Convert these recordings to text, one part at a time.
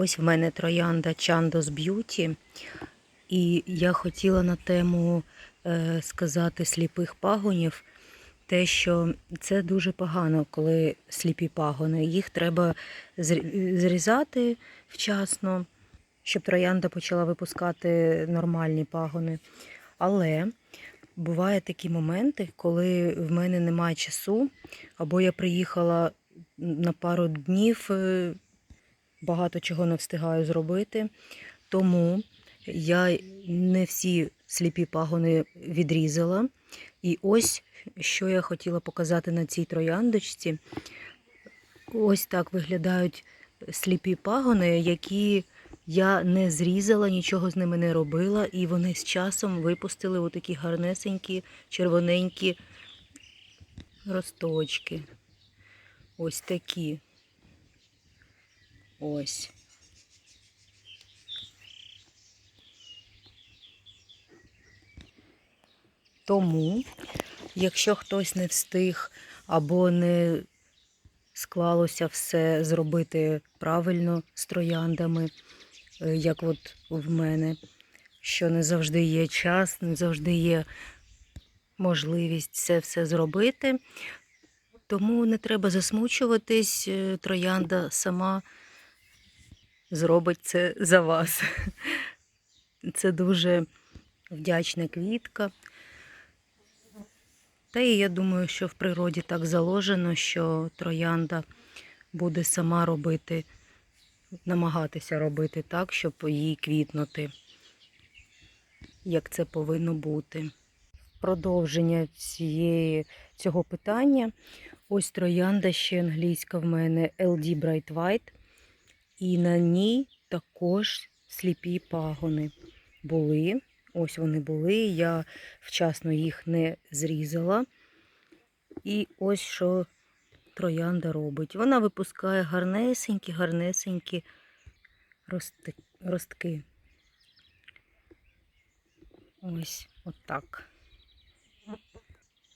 Ось в мене троянда Chandos Beauty. І я хотіла на тему е, сказати сліпих пагонів, те, що це дуже погано, коли сліпі пагони. Їх треба зрізати вчасно, щоб троянда почала випускати нормальні пагони. Але бувають такі моменти, коли в мене немає часу, або я приїхала на пару днів, е, багато чого не встигаю зробити. Тому я не всі сліпі пагони відрізала. І ось що я хотіла показати на цій трояндочці. Ось так виглядають сліпі пагони, які я не зрізала, нічого з ними не робила, і вони з часом випустили отакі гарнесенькі, червоненькі росточки. Ось такі. Ось. Тому, якщо хтось не встиг або не склалося все зробити правильно з трояндами, е, як от в мене, що не завжди є час, не завжди є можливість це все зробити. Тому не треба засмучуватись, е, троянда сама зробить це за вас. Це дуже вдячна квітка. Та і я думаю, що в природі так заложено, що троянда буде сама робити, намагатися робити так, щоб їй квітнути, як це повинно бути. Продовження цієї, цього питання. Ось троянда ще англійська в мене LD Bright White. І на ній також сліпі пагони були. Ось вони були. Я вчасно їх не зрізала. І ось що троянда робить. Вона випускає гарнесенькі, гарнесенькі ростки. Ось отак.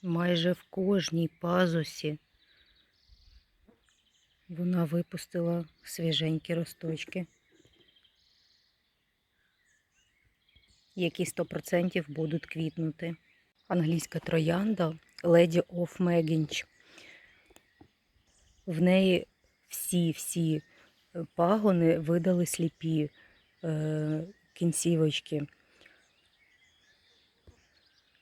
Майже в кожній пазусі вона випустила свіженькі росточки. які 100% будуть квітнути. Англійська троянда Lady of Meginch. В неї всі-всі пагони видали сліпі е, кінцівочки.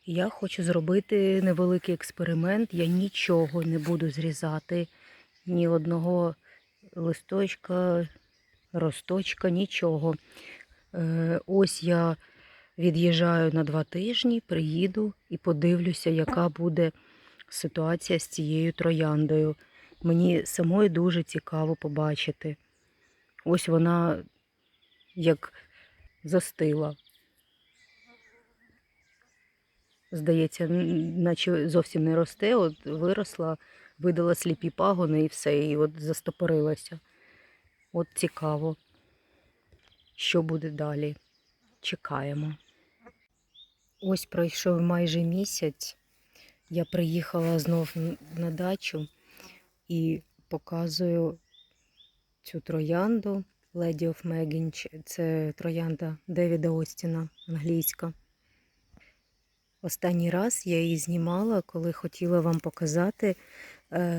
Я хочу зробити невеликий експеримент. Я нічого не буду зрізати, ні одного листочка, росточка, нічого. Е, ось я від'їжджаю на два тижні, приїду і подивлюся, яка буде ситуація з цією трояндою. Мені самої дуже цікаво побачити. Ось вона як застила. Здається, наче зовсім не росте, от виросла, видала сліпі пагони і все, і от застопорилася. От цікаво, що буде далі. Чекаємо. Ось пройшов майже місяць. Я приїхала знов на дачу і показую цю троянду Lady of Meginch. Це троянда Девіда Остіна англійська. Останній раз я її знімала, коли хотіла вам показати,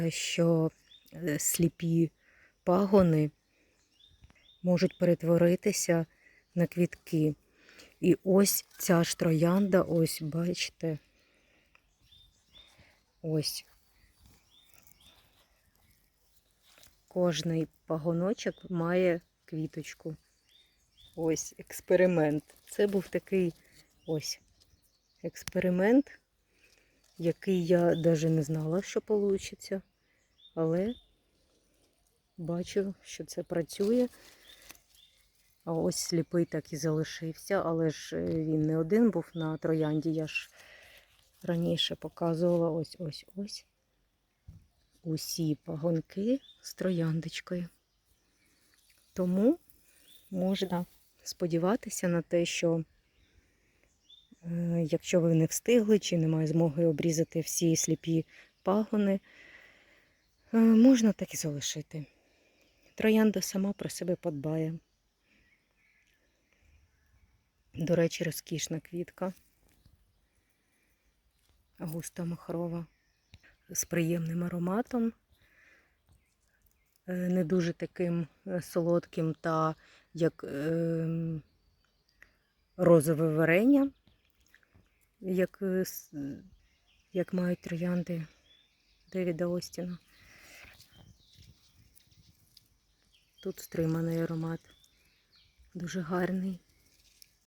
що е, сліпі пагони можуть перетворитися на квітки. І ось ця ж троянда, ось, бачите, ось кожний пагоночок має квіточку. Ось експеримент. Це був такий ось експеримент, який я навіть не знала, що вийде, але бачу, що це працює. А ось сліпий так і залишився, але ж е, він не один був на троянді. Я ж раніше показувала ось ось ось усі пагонки з трояндочкою. Тому можна сподіватися на те, що якщо ви не встигли чи немає змоги обрізати всі сліпі пагони, е, можна так і залишити. Троянда сама про себе подбає. До речі, розкішна квітка. Густа махрова з приємним ароматом, Е, не дуже таким е, солодким та як е, розове варення, як, е, як мають троянди Девіда Остіна. Тут стриманий аромат, дуже гарний.